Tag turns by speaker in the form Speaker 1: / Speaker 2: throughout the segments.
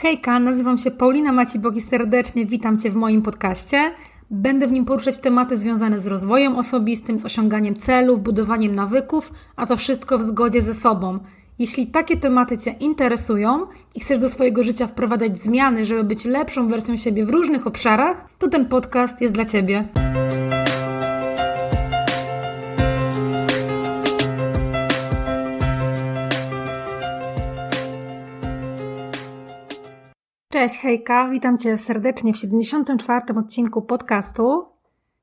Speaker 1: Hejka, nazywam się Paulina Macibok i serdecznie witam Cię w moim podcaście. Będę w nim poruszać tematy związane z rozwojem osobistym, z osiąganiem celów, budowaniem nawyków, a to wszystko w zgodzie ze sobą. Jeśli takie tematy Cię interesują i chcesz do swojego życia wprowadzać zmiany, żeby być lepszą wersją siebie w różnych obszarach, to ten podcast jest dla Ciebie. Cześć, hejka, witam Cię serdecznie w 74. odcinku podcastu.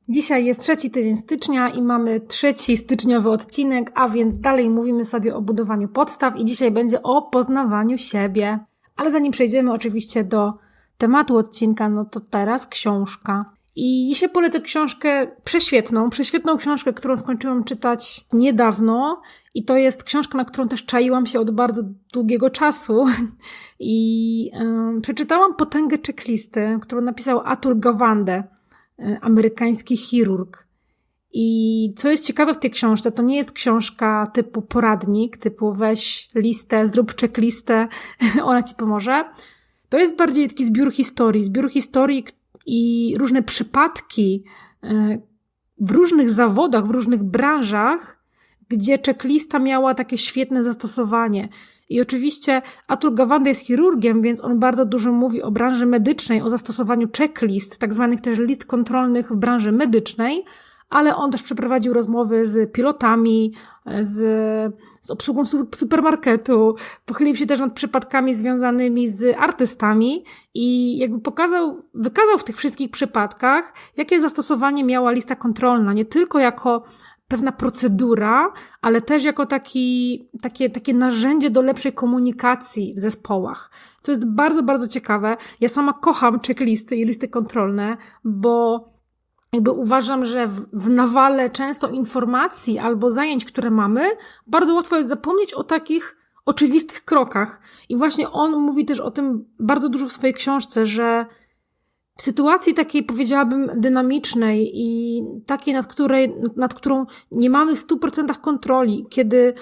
Speaker 1: Dzisiaj jest trzeci tydzień stycznia i mamy trzeci styczniowy odcinek, a więc dalej mówimy sobie o budowaniu podstaw i dzisiaj będzie o poznawaniu siebie. Ale zanim przejdziemy oczywiście do tematu odcinka, no to teraz książka. I dzisiaj polecę książkę prześwietną, prześwietną książkę, którą skończyłam czytać niedawno. I to jest książka, na którą też czaiłam się od bardzo długiego czasu. I um, przeczytałam Potęgę Checklisty, którą napisał Atul Gawande, e, amerykański chirurg. I co jest ciekawe w tej książce, to nie jest książka typu poradnik, typu weź listę, zrób checklistę, ona ci pomoże. To jest bardziej taki zbiór historii, zbiór historii, i różne przypadki e, w różnych zawodach, w różnych branżach, gdzie checklista miała takie świetne zastosowanie. I oczywiście Atul Gawande jest chirurgiem, więc on bardzo dużo mówi o branży medycznej, o zastosowaniu checklist, tak zwanych też list kontrolnych w branży medycznej, ale on też przeprowadził rozmowy z pilotami, z, z obsługą supermarketu, pochylił się też nad przypadkami związanymi z artystami i jakby pokazał, wykazał w tych wszystkich przypadkach, jakie zastosowanie miała lista kontrolna, nie tylko jako pewna procedura, ale też jako taki, takie, takie narzędzie do lepszej komunikacji w zespołach. Co jest bardzo, bardzo ciekawe. Ja sama kocham checklisty i listy kontrolne, bo jakby uważam, że w, nawale często informacji albo zajęć, które mamy, bardzo łatwo jest zapomnieć o takich oczywistych krokach. I właśnie on mówi też o tym bardzo dużo w swojej książce, że w sytuacji takiej, powiedziałabym, dynamicznej i takiej, nad, której, nad którą nie mamy w 100% kontroli, kiedy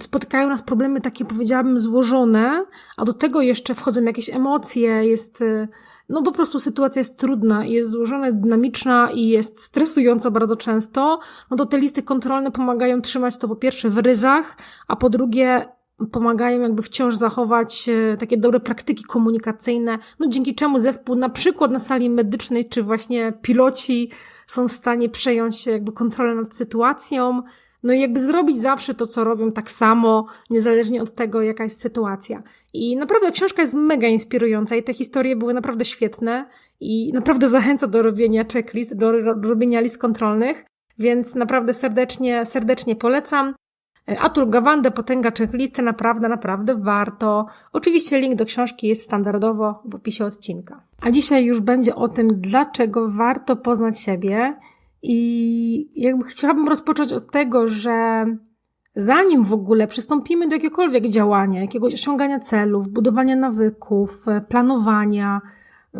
Speaker 1: spotykają nas problemy takie, powiedziałabym, złożone, a do tego jeszcze wchodzą jakieś emocje, jest, e, no po prostu sytuacja jest trudna, jest złożona, dynamiczna i jest stresująca bardzo często, no to te listy kontrolne pomagają trzymać to po pierwsze w ryzach, a po drugie pomagają jakby wciąż zachować e, takie dobre praktyki komunikacyjne, no dzięki czemu zespół na przykład na sali medycznej, czy właśnie piloci są w stanie przejąć jakby kontrolę nad sytuacją, no i jakby zrobić zawsze to, co robią tak samo, niezależnie od tego, jaka jest sytuacja. I naprawdę książka jest mega inspirująca i te historie były naprawdę świetne i naprawdę zachęca do robienia checklist, do robienia list kontrolnych, więc naprawdę serdecznie, serdecznie polecam. Atul Gawande, potęga checklisty, naprawdę, naprawdę warto. Oczywiście link do książki jest standardowo w opisie odcinka. A dzisiaj już będzie o tym, dlaczego warto poznać siebie i jakby chciałabym rozpocząć od tego, że zanim w ogóle przystąpimy do jakiegokolwiek działania, jakiegoś osiągania celów, budowania nawyków, planowania, y,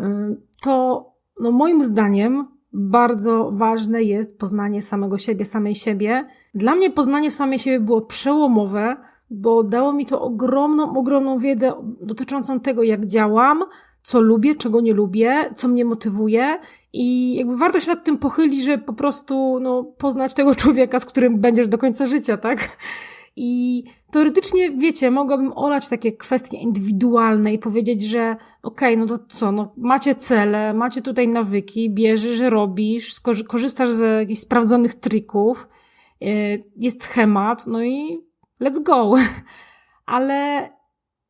Speaker 1: to no moim zdaniem bardzo ważne jest poznanie samego siebie, samej siebie. Dla mnie poznanie samej siebie było przełomowe, bo dało mi to ogromną, ogromną wiedzę dotyczącą tego, jak działam, co lubię, czego nie lubię, co mnie motywuje i jakby warto się nad tym pochylić, żeby po prostu no, poznać tego człowieka, z którym będziesz do końca życia, tak? I teoretycznie, wiecie, mogłabym olać takie kwestie indywidualne i powiedzieć, że okej, okay, no to co, no macie cele, macie tutaj nawyki, bierzesz, robisz, korzystasz z jakichś sprawdzonych trików, y, jest schemat, no i let's go. Ale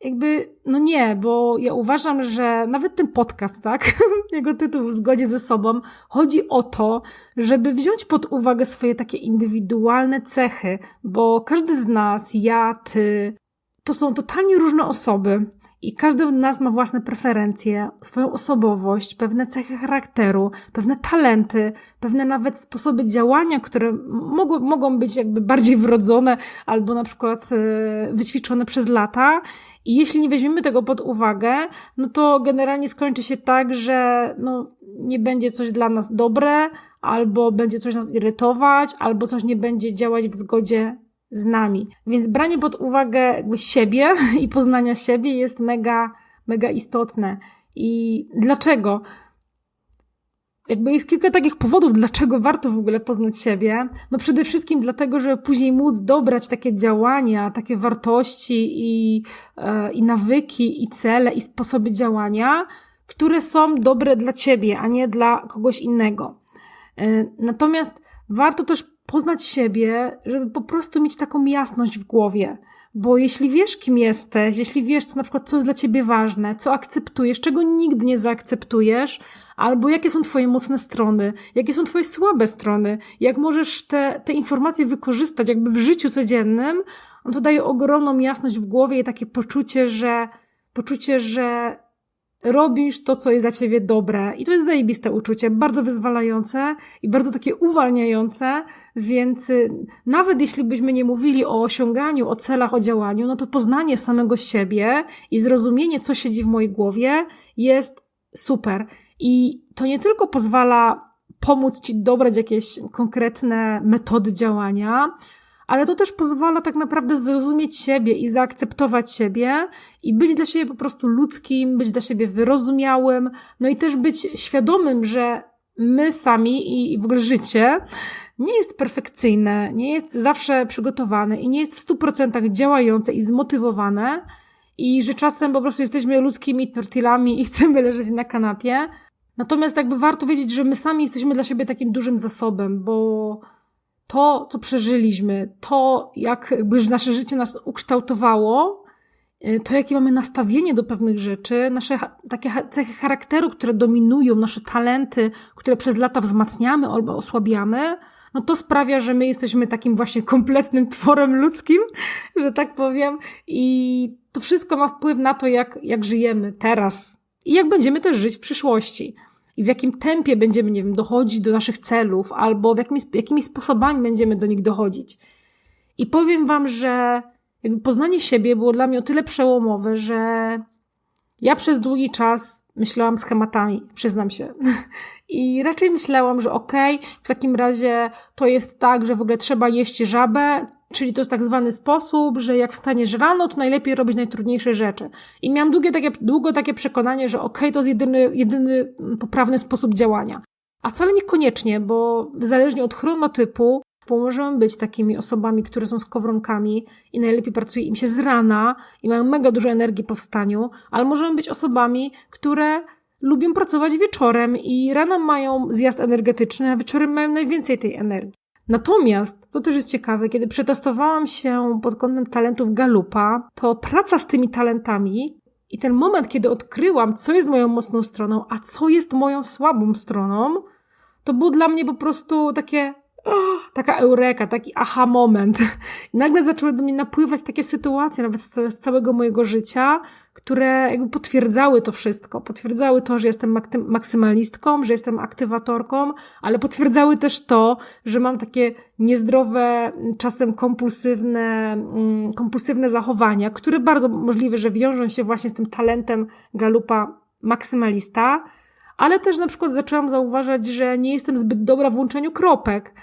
Speaker 1: jakby, no nie, bo ja uważam, że nawet ten podcast, tak, jego tytuł w zgodzie ze sobą, chodzi o to, żeby wziąć pod uwagę swoje takie indywidualne cechy, bo każdy z nas, ja, ty, to są totalnie różne osoby. I każdy z nas ma własne preferencje, swoją osobowość, pewne cechy charakteru, pewne talenty, pewne nawet sposoby działania, które mogą, mogą być jakby bardziej wrodzone albo na przykład e, wyćwiczone przez lata. I jeśli nie weźmiemy tego pod uwagę, no to generalnie skończy się tak, że no, nie będzie coś dla nas dobre, albo będzie coś nas irytować, albo coś nie będzie działać w zgodzie z nami. Więc branie pod uwagę jakby siebie i poznania siebie jest mega, mega istotne. I dlaczego? Jakby jest kilka takich powodów, dlaczego warto w ogóle poznać siebie. No przede wszystkim dlatego, żeby później móc dobrać takie działania, takie wartości i, e, i nawyki, i cele, i sposoby działania, które są dobre dla ciebie, a nie dla kogoś innego. E, natomiast warto też poznać siebie, żeby po prostu mieć taką jasność w głowie. Bo jeśli wiesz, kim jesteś, jeśli wiesz, co na przykład, co jest dla ciebie ważne, co akceptujesz, czego nigdy nie zaakceptujesz, albo jakie są twoje mocne strony, jakie są twoje słabe strony, jak możesz te, te informacje wykorzystać jakby w życiu codziennym, on to daje ogromną jasność w głowie i takie poczucie, że, poczucie, że robisz to, co jest dla ciebie dobre. I to jest zajebiste uczucie, bardzo wyzwalające i bardzo takie uwalniające, więc y, nawet jeśli byśmy nie mówili o osiąganiu, o celach, o działaniu, no to poznanie samego siebie i zrozumienie, co siedzi w mojej głowie jest super. I to nie tylko pozwala pomóc ci dobrać jakieś konkretne metody działania, ale to też pozwala tak naprawdę zrozumieć siebie i zaakceptować siebie i być dla siebie po prostu ludzkim, być dla siebie wyrozumiałym, no i też być świadomym, że my sami i w ogóle życie nie jest perfekcyjne, nie jest zawsze przygotowane i nie jest w stu procentach działające i zmotywowane i że czasem po prostu jesteśmy ludzkimi tortillami i chcemy leżeć na kanapie. Natomiast jakby warto wiedzieć, że my sami jesteśmy dla siebie takim dużym zasobem, bo to, co przeżyliśmy, to, jak jakby nasze życie nas ukształtowało, y, to, jakie mamy nastawienie do pewnych rzeczy, nasze takie cechy charakteru, które dominują, nasze talenty, które przez lata wzmacniamy albo osłabiamy, no to sprawia, że my jesteśmy takim właśnie kompletnym tworem ludzkim, że tak powiem, i to wszystko ma wpływ na to, jak, jak żyjemy teraz i jak będziemy też żyć w przyszłości i w jakim tempie będziemy, nie wiem, dochodzić do naszych celów, albo w jakimi, jakimi sposobami będziemy do nich dochodzić. I powiem Wam, że jakby poznanie siebie było dla mnie o tyle przełomowe, że ja przez długi czas myślałam schematami, przyznam się. I raczej myślałam, że okej, okay, w takim razie to jest tak, że w ogóle trzeba jeść żabę, czyli to jest tak zwany sposób, że jak wstaniesz rano, to najlepiej robić najtrudniejsze rzeczy. I miałam długie takie, długo takie przekonanie, że okej, okay, to jest jedyny, jedyny poprawny sposób działania. A wcale niekoniecznie, bo zależnie od chronotypu, możemy być takimi osobami, które są skowronkami i najlepiej pracuje im się z rana i mają mega dużo energii po wstaniu, ale możemy być osobami, które lubią pracować wieczorem i rano mają zjazd energetyczny, a wieczorem mają najwięcej tej energii. Natomiast, co też jest ciekawe, kiedy przetestowałam się pod kątem talentów Galupa, to praca z tymi talentami i ten moment, kiedy odkryłam, co jest moją mocną stroną, a co jest moją słabą stroną, to było dla mnie po prostu takie taka eureka, taki aha moment. I nagle zaczęły do mnie napływać takie sytuacje, nawet z, całego mojego życia, które jakby potwierdzały to wszystko. Potwierdzały to, że jestem maksymalistką, że jestem aktywatorką, ale potwierdzały też to, że mam takie niezdrowe, czasem kompulsywne, mm, kompulsywne zachowania, które bardzo możliwe, że wiążą się właśnie z tym talentem galupa maksymalista, ale też na przykład zaczęłam zauważać, że nie jestem zbyt dobra w łączeniu kropek.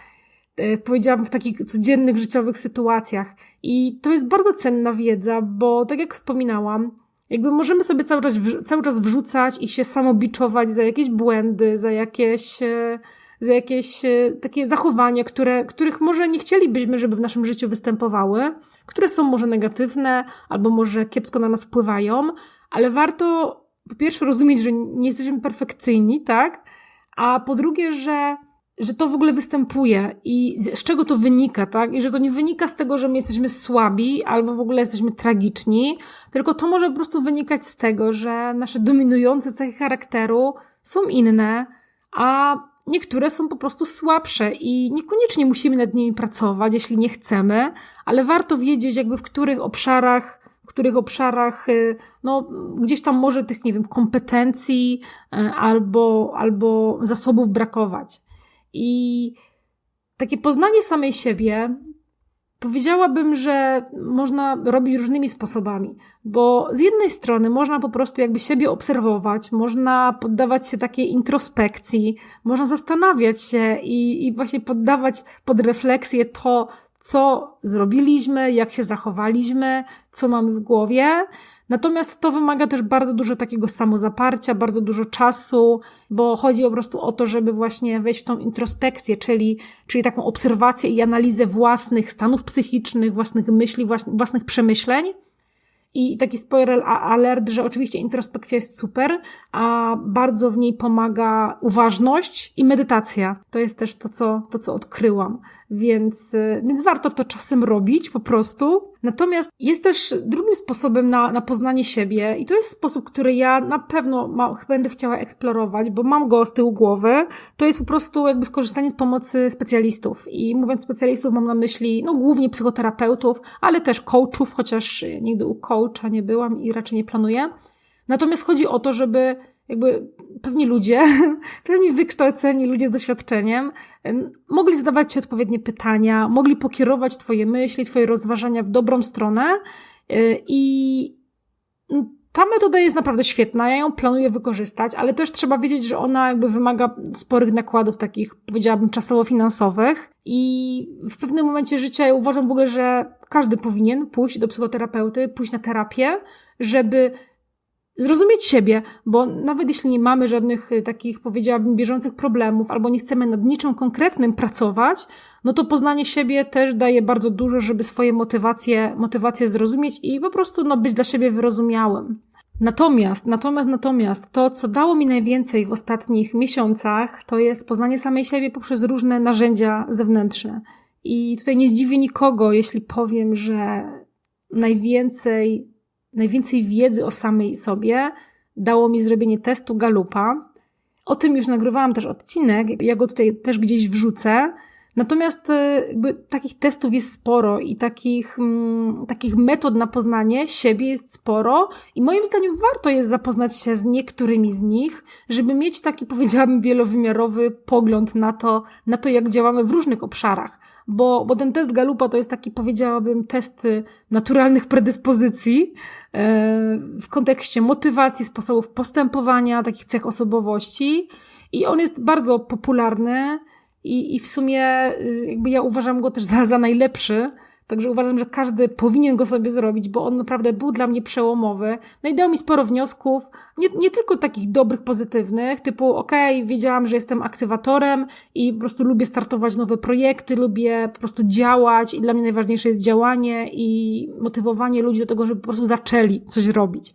Speaker 1: E, powiedziałam w takich codziennych, życiowych sytuacjach. I to jest bardzo cenna wiedza, bo tak jak wspominałam, jakby możemy sobie cały czas, cały czas wrzucać i się samobiczować za jakieś błędy, za jakieś, e, za jakieś e, takie zachowania, które, których może nie chcielibyśmy, żeby w naszym życiu występowały, które są może negatywne albo może kiepsko na nas wpływają, ale warto po pierwsze rozumieć, że nie jesteśmy perfekcyjni, tak? A po drugie, że, że to w ogóle występuje i z, z czego to wynika, tak? I że to nie wynika z tego, że my jesteśmy słabi albo w ogóle jesteśmy tragiczni, tylko to może po prostu wynikać z tego, że nasze dominujące cechy charakteru są inne, a niektóre są po prostu słabsze i niekoniecznie musimy nad nimi pracować, jeśli nie chcemy, ale warto wiedzieć, jakby w których obszarach których obszarach, y, no, gdzieś tam może tych, nie wiem, kompetencji y, albo, albo zasobów brakować. I takie poznanie samej siebie, powiedziałabym, że można robić różnymi sposobami, bo z jednej strony można po prostu jakby siebie obserwować, można poddawać się takiej introspekcji, można zastanawiać się i, i właśnie poddawać pod refleksję to, co zrobiliśmy, jak się zachowaliśmy, co mamy w głowie. Natomiast to wymaga też bardzo dużo takiego samozaparcia, bardzo dużo czasu, bo chodzi po prostu o to, żeby właśnie wejść w tą introspekcję, czyli, czyli taką obserwację i analizę własnych stanów psychicznych, własnych myśli, własnych przemyśleń i taki spoiler alert, że oczywiście introspekcja jest super, a bardzo w niej pomaga uważność i medytacja. To jest też to, co, to, co odkryłam. Więc, y, więc warto to czasem robić po prostu. Natomiast jest też drugim sposobem na, na poznanie siebie i to jest sposób, który ja na pewno ma, będę chciała eksplorować, bo mam go z tyłu głowy. To jest po prostu jakby skorzystanie z pomocy specjalistów. I mówiąc specjalistów mam na myśli no głównie psychoterapeutów, ale też coachów, chociaż nigdy u coacha nie byłam i raczej nie planuję. Natomiast chodzi o to, żeby jakby pewni ludzie, pewni wykształceni ludzie z doświadczeniem mogli zadawać Ci odpowiednie pytania, mogli pokierować Twoje myśli, Twoje rozważania w dobrą stronę y, i ta metoda jest naprawdę świetna, ja ją planuję wykorzystać, ale też trzeba wiedzieć, że ona jakby wymaga sporych nakładów takich, powiedziałabym, czasowo-finansowych i w pewnym momencie życia ja uważam w ogóle, że każdy powinien pójść do psychoterapeuty, pójść na terapię, żeby zrozumieć siebie, bo nawet jeśli nie mamy żadnych y, takich, powiedziałabym, bieżących problemów, albo nie chcemy nad niczym konkretnym pracować, no to poznanie siebie też daje bardzo dużo, żeby swoje motywacje, motywacje zrozumieć i po prostu no, być dla siebie wyrozumiałym. Natomiast, natomiast, natomiast to, co dało mi najwięcej w ostatnich miesiącach, to jest poznanie samej siebie poprzez różne narzędzia zewnętrzne. I tutaj nie zdziwię nikogo, jeśli powiem, że najwięcej najwięcej wiedzy o samej sobie dało mi zrobienie testu Galupa. O tym już nagrywałam też odcinek, ja go tutaj też gdzieś wrzucę. Natomiast e, jakby, takich testów jest sporo i takich, mm, takich metod na poznanie siebie jest sporo i moim zdaniem warto jest zapoznać się z niektórymi z nich, żeby mieć taki, powiedziałabym, wielowymiarowy pogląd na to, na to jak działamy w różnych obszarach. Bo, bo ten test Galupa to jest taki, powiedziałabym, test y, naturalnych predyspozycji e, w kontekście motywacji, sposobów postępowania, takich cech osobowości i on jest bardzo popularny, i, i w sumie y, jakby ja uważam go też za, za najlepszy. Także uważam, że każdy powinien go sobie zrobić, bo on naprawdę był dla mnie przełomowy. No i dał mi sporo wniosków, nie, nie tylko takich dobrych, pozytywnych, typu okej, okay, wiedziałam, że jestem aktywatorem i po prostu lubię startować nowe projekty, lubię po prostu działać i dla mnie najważniejsze jest działanie i motywowanie ludzi do tego, żeby po prostu zaczęli coś robić.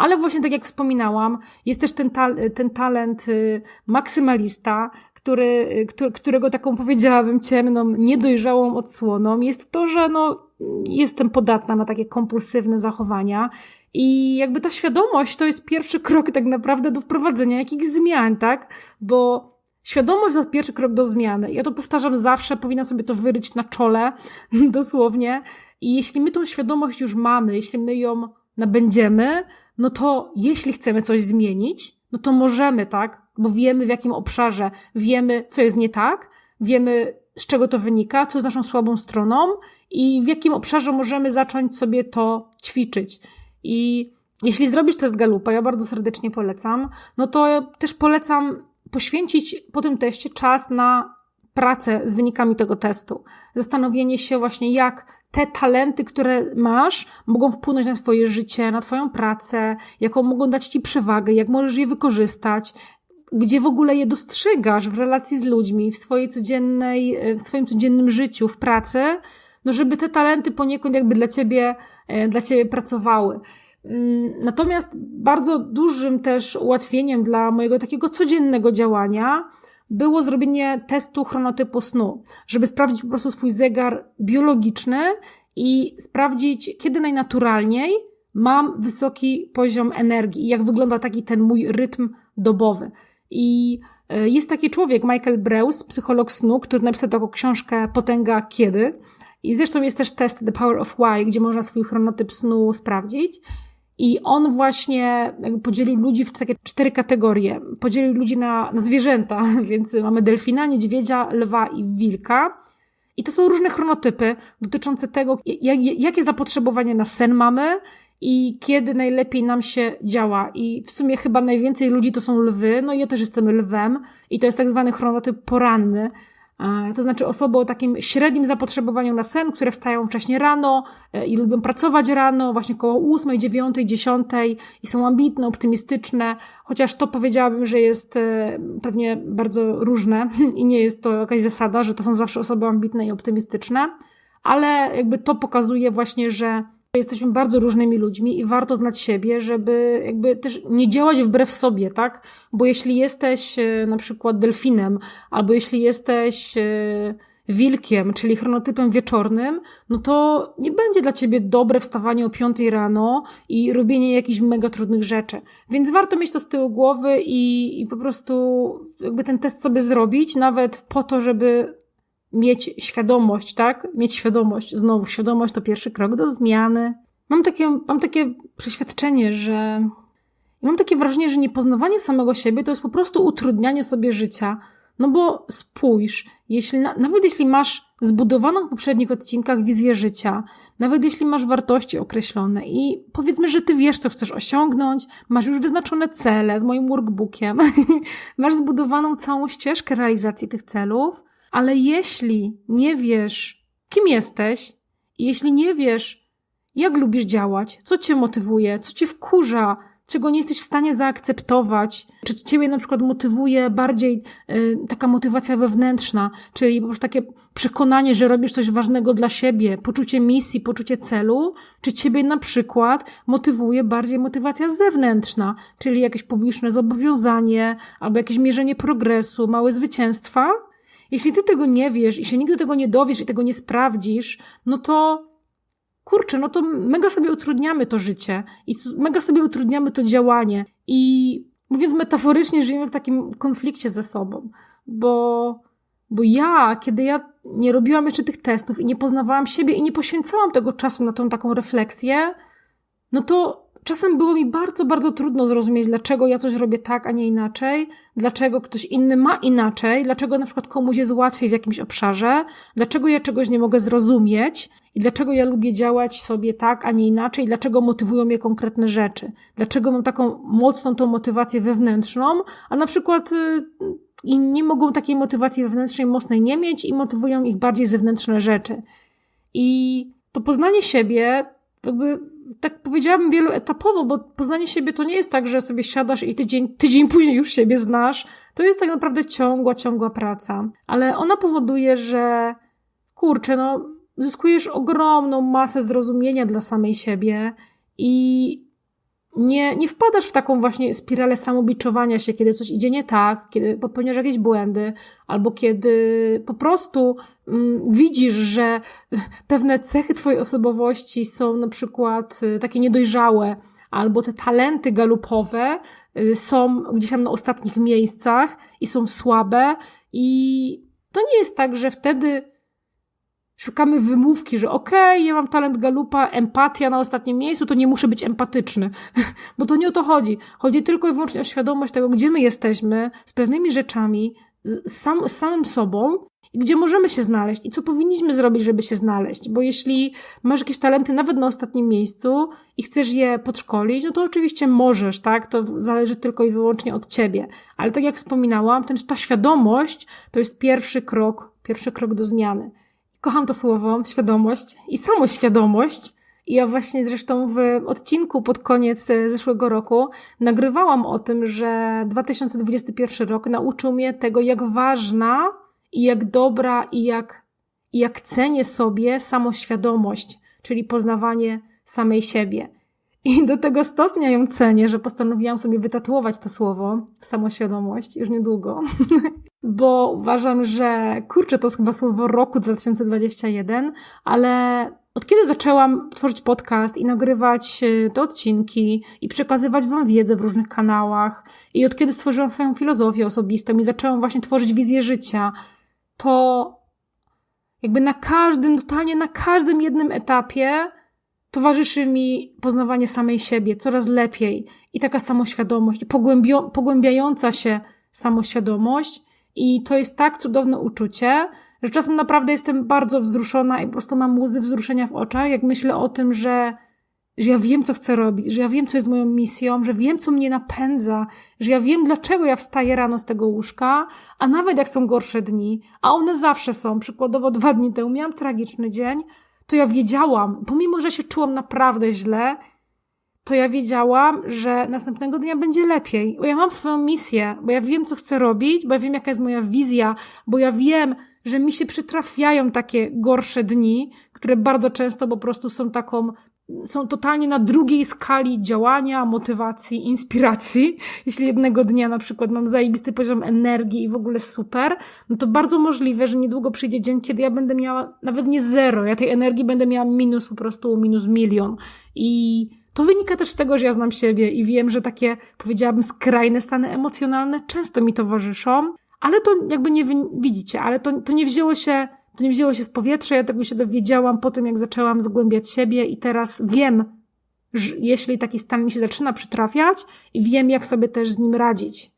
Speaker 1: Ale właśnie tak jak wspominałam, jest też ten, ta ten talent y, maksymalista, który, który, którego taką powiedziałabym ciemną, niedojrzałą odsłoną jest to, że no, jestem podatna na takie kompulsywne zachowania i jakby ta świadomość to jest pierwszy krok tak naprawdę do wprowadzenia jakichś zmian, tak? Bo Świadomość to pierwszy krok do zmiany. Ja to powtarzam zawsze, powinna sobie to wyryć na czole, dosłownie. I jeśli my tą świadomość już mamy, jeśli my ją nabędziemy, no to jeśli chcemy coś zmienić, no to możemy, tak? Bo wiemy w jakim obszarze, wiemy co jest nie tak, wiemy z czego to wynika, co jest naszą słabą stroną i w jakim obszarze możemy zacząć sobie to ćwiczyć. I jeśli zrobisz test Galupa, ja bardzo serdecznie polecam, no to też polecam poświęcić po tym teście czas na pracę z wynikami tego testu. Zastanowienie się właśnie, jak te talenty, które masz, mogą wpłynąć na Twoje życie, na Twoją pracę, jaką mogą dać Ci przewagę, jak możesz je wykorzystać, gdzie w ogóle je dostrzegasz w relacji z ludźmi, w swojej codziennej, w swoim codziennym życiu, w pracy, no żeby te talenty poniekąd jakby dla Ciebie, e, dla Ciebie pracowały. Mm, natomiast bardzo dużym też ułatwieniem dla mojego takiego codziennego działania było zrobienie testu chronotypu snu, żeby sprawdzić po prostu swój zegar biologiczny i sprawdzić, kiedy najnaturalniej mam wysoki poziom energii jak wygląda taki ten mój rytm dobowy. I e, jest taki człowiek, Michael Breus, psycholog snu, który napisał taką książkę Potęga Kiedy. I zresztą jest też test The Power of Why, gdzie można swój chronotyp snu sprawdzić. I on właśnie podzielił ludzi w takie cztery kategorie. Podzielił ludzi na, na zwierzęta, więc mamy delfina, niedźwiedzia, lwa i wilka. I to są różne chronotypy dotyczące tego, jak, jakie zapotrzebowanie na sen mamy i kiedy najlepiej nam się działa. I w sumie chyba najwięcej ludzi to są lwy, no ja też jestem lwem i to jest tak zwany chronotyp poranny. To znaczy osoby o takim średnim zapotrzebowaniu na sen, które wstają wcześniej rano e, i lubią pracować rano, właśnie koło 8, 9, 10 i są ambitne, optymistyczne, chociaż to powiedziałabym, że jest e, pewnie bardzo różne i nie jest to jakaś zasada, że to są zawsze osoby ambitne i optymistyczne, ale jakby to pokazuje właśnie, że Jesteśmy bardzo różnymi ludźmi i warto znać siebie, żeby jakby też nie działać wbrew sobie, tak? Bo jeśli jesteś e, na przykład delfinem, albo jeśli jesteś e, wilkiem, czyli chronotypem wieczornym, no to nie będzie dla ciebie dobre wstawanie o 5 rano i robienie jakichś mega trudnych rzeczy. Więc warto mieć to z tyłu głowy i, i po prostu jakby ten test sobie zrobić, nawet po to, żeby mieć świadomość, tak? Mieć świadomość. Znowu, świadomość to pierwszy krok do zmiany. Mam takie, mam takie przeświadczenie, że. Mam takie wrażenie, że niepoznawanie samego siebie to jest po prostu utrudnianie sobie życia. No bo spójrz, jeśli, nawet jeśli masz zbudowaną w poprzednich odcinkach wizję życia, nawet jeśli masz wartości określone i powiedzmy, że ty wiesz, co chcesz osiągnąć, masz już wyznaczone cele z moim workbookiem, masz zbudowaną całą ścieżkę realizacji tych celów, ale jeśli nie wiesz, kim jesteś, jeśli nie wiesz, jak lubisz działać, co cię motywuje, co cię wkurza, czego nie jesteś w stanie zaakceptować, czy ciebie na przykład motywuje bardziej y, taka motywacja wewnętrzna, czyli po prostu takie przekonanie, że robisz coś ważnego dla siebie, poczucie misji, poczucie celu, czy ciebie na przykład motywuje bardziej motywacja zewnętrzna, czyli jakieś publiczne zobowiązanie, albo jakieś mierzenie progresu, małe zwycięstwa, jeśli ty tego nie wiesz i się nigdy tego nie dowiesz i tego nie sprawdzisz, no to kurczę, no to mega sobie utrudniamy to życie i mega sobie utrudniamy to działanie. I mówiąc metaforycznie, żyjemy w takim konflikcie ze sobą, bo, bo ja, kiedy ja nie robiłam jeszcze tych testów i nie poznawałam siebie i nie poświęcałam tego czasu na tą taką refleksję, no to Czasem było mi bardzo, bardzo trudno zrozumieć, dlaczego ja coś robię tak, a nie inaczej, dlaczego ktoś inny ma inaczej, dlaczego na przykład komuś jest łatwiej w jakimś obszarze, dlaczego ja czegoś nie mogę zrozumieć i dlaczego ja lubię działać sobie tak, a nie inaczej, dlaczego motywują mnie konkretne rzeczy, dlaczego mam taką mocną tą motywację wewnętrzną, a na przykład y, inni mogą takiej motywacji wewnętrznej mocnej nie mieć i motywują ich bardziej zewnętrzne rzeczy. I to poznanie siebie jakby tak powiedziałabym wieloetapowo, bo poznanie siebie to nie jest tak, że sobie siadasz i tydzień, tydzień później już siebie znasz. To jest tak naprawdę ciągła, ciągła praca. Ale ona powoduje, że kurczę, no, zyskujesz ogromną masę zrozumienia dla samej siebie i nie, nie wpadasz w taką właśnie spiralę samobiczowania się, kiedy coś idzie nie tak, kiedy popełniasz jakieś błędy, albo kiedy po prostu mm, widzisz, że pewne cechy twojej osobowości są na przykład y, takie niedojrzałe, albo te talenty galupowe y, są gdzieś tam na ostatnich miejscach i są słabe i to nie jest tak, że wtedy szukamy wymówki, że okej, okay, ja mam talent galupa, empatia na ostatnim miejscu, to nie muszę być empatyczny. Bo to nie o to chodzi. Chodzi tylko i wyłącznie o świadomość tego, gdzie my jesteśmy, z pewnymi rzeczami, z, sam, z samym sobą i gdzie możemy się znaleźć i co powinniśmy zrobić, żeby się znaleźć. Bo jeśli masz jakieś talenty nawet na ostatnim miejscu i chcesz je podszkolić, no to oczywiście możesz, tak? To zależy tylko i wyłącznie od ciebie. Ale tak jak wspominałam, ten, ta świadomość to jest pierwszy krok, pierwszy krok do zmiany. Kocham to słowo, świadomość i samoświadomość. I ja właśnie zresztą w odcinku pod koniec e, zeszłego roku nagrywałam o tym, że 2021 rok nauczył mnie tego, jak ważna i jak dobra i jak, i jak cenię sobie samoświadomość, czyli poznawanie samej siebie. I do tego stopnia ją cenię, że postanowiłam sobie wytatuować to słowo, samoświadomość, już niedługo. Bo uważam, że kurczę, to jest chyba słowo roku 2021, ale od kiedy zaczęłam tworzyć podcast i nagrywać e, te odcinki i przekazywać Wam wiedzę w różnych kanałach, i od kiedy stworzyłam swoją filozofię osobistą i zaczęłam właśnie tworzyć wizję życia, to jakby na każdym, totalnie na każdym jednym etapie towarzyszy mi poznawanie samej siebie coraz lepiej i taka samoświadomość, pogłębio, pogłębiająca się samoświadomość. I to jest tak cudowne uczucie, że czasem naprawdę jestem bardzo wzruszona i po prostu mam łzy wzruszenia w oczach, jak myślę o tym, że że ja wiem, co chcę robić, że ja wiem, co jest moją misją, że wiem, co mnie napędza, że ja wiem, dlaczego ja wstaję rano z tego łóżka, a nawet jak są gorsze dni, a one zawsze są, przykładowo dwa dni temu miałam tragiczny dzień, to ja wiedziałam, pomimo, że się czułam naprawdę źle, to ja wiedziałam, że następnego dnia będzie lepiej, bo ja mam swoją misję, bo ja wiem, co chcę robić, bo ja wiem, jaka jest moja wizja, bo ja wiem, że mi się przytrafiają takie gorsze dni, które bardzo często po prostu są taką, są totalnie na drugiej skali działania, motywacji, inspiracji. Jeśli jednego dnia na przykład mam zajebisty poziom energii i w ogóle super, no to bardzo możliwe, że niedługo przyjdzie dzień, kiedy ja będę miała nawet nie zero, ja tej energii będę miała minus po prostu minus milion. I to wynika też z tego, że ja znam siebie i wiem, że takie, powiedziałabym, skrajne stany emocjonalne często mi towarzyszą, ale to jakby nie widzicie, ale to, to nie wzięło się, to nie wzięło się z powietrza, ja tego się dowiedziałam po tym, jak zaczęłam zgłębiać siebie i teraz wiem, że jeśli taki stan mi się zaczyna przytrafiać i wiem, jak sobie też z nim radzić.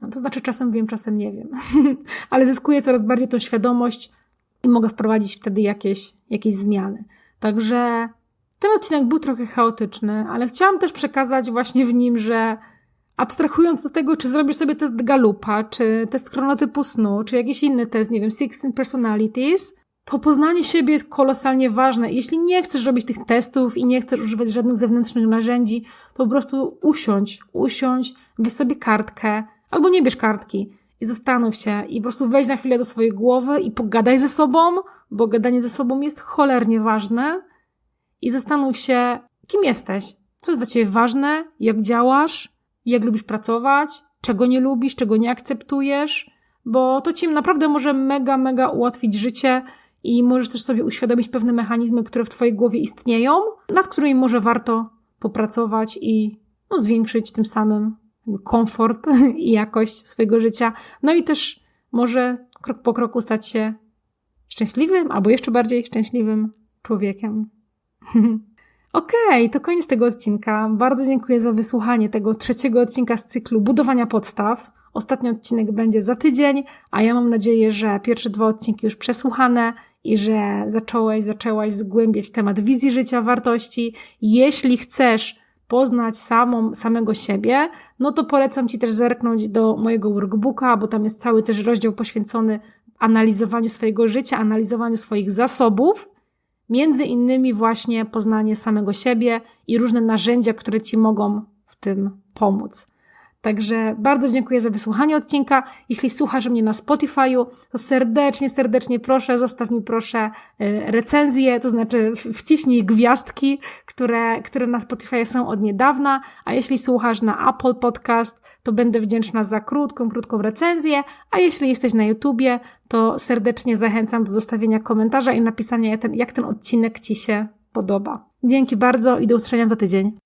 Speaker 1: No, to znaczy czasem wiem, czasem nie wiem, ale zyskuję coraz bardziej tą świadomość i mogę wprowadzić wtedy jakieś, jakieś zmiany. Także ten odcinek był trochę chaotyczny, ale chciałam też przekazać właśnie w nim, że abstrahując od tego, czy zrobisz sobie test Galupa, czy test chronotypu snu, czy jakiś inny test, nie wiem, 16 Personalities, to poznanie siebie jest kolosalnie ważne. Jeśli nie chcesz robić tych testów i nie chcesz używać żadnych zewnętrznych narzędzi, to po prostu usiądź, usiądź, weź sobie kartkę, albo nie bierz kartki i zastanów się i po prostu wejdź na chwilę do swojej głowy i pogadaj ze sobą, bo gadanie ze sobą jest cholernie ważne. I zastanów się, kim jesteś, co jest dla ciebie ważne, jak działasz, jak lubisz pracować, czego nie lubisz, czego nie akceptujesz, bo to ci naprawdę może mega, mega ułatwić życie i możesz też sobie uświadomić pewne mechanizmy, które w twojej głowie istnieją, nad którymi może warto popracować i no, zwiększyć tym samym komfort i jakość swojego życia. No i też może krok po kroku stać się szczęśliwym albo jeszcze bardziej szczęśliwym człowiekiem. Okej, okay, to koniec tego odcinka. Bardzo dziękuję za wysłuchanie tego trzeciego odcinka z cyklu Budowania Podstaw. Ostatni odcinek będzie za tydzień, a ja mam nadzieję, że pierwsze dwa odcinki już przesłuchane i że zacząłeś, zaczęłaś zgłębiać temat wizji życia, wartości. Jeśli chcesz poznać samą, samego siebie, no to polecam Ci też zerknąć do mojego workbooka, bo tam jest cały też rozdział poświęcony analizowaniu swojego życia, analizowaniu swoich zasobów Między innymi właśnie poznanie samego siebie i różne narzędzia, które Ci mogą w tym pomóc. Także bardzo dziękuję za wysłuchanie odcinka. Jeśli słuchasz mnie na Spotify'u, to serdecznie, serdecznie proszę, zostaw mi proszę y, recenzję, to znaczy wciśnij gwiazdki, które, które na Spotify są od niedawna, a jeśli słuchasz na Apple Podcast, to będę wdzięczna za krótką, krótką recenzję, a jeśli jesteś na YouTubie, to serdecznie zachęcam do zostawienia komentarza i napisania, jak ten, odcinek Ci się podoba. Dzięki bardzo i do usłyszenia za tydzień.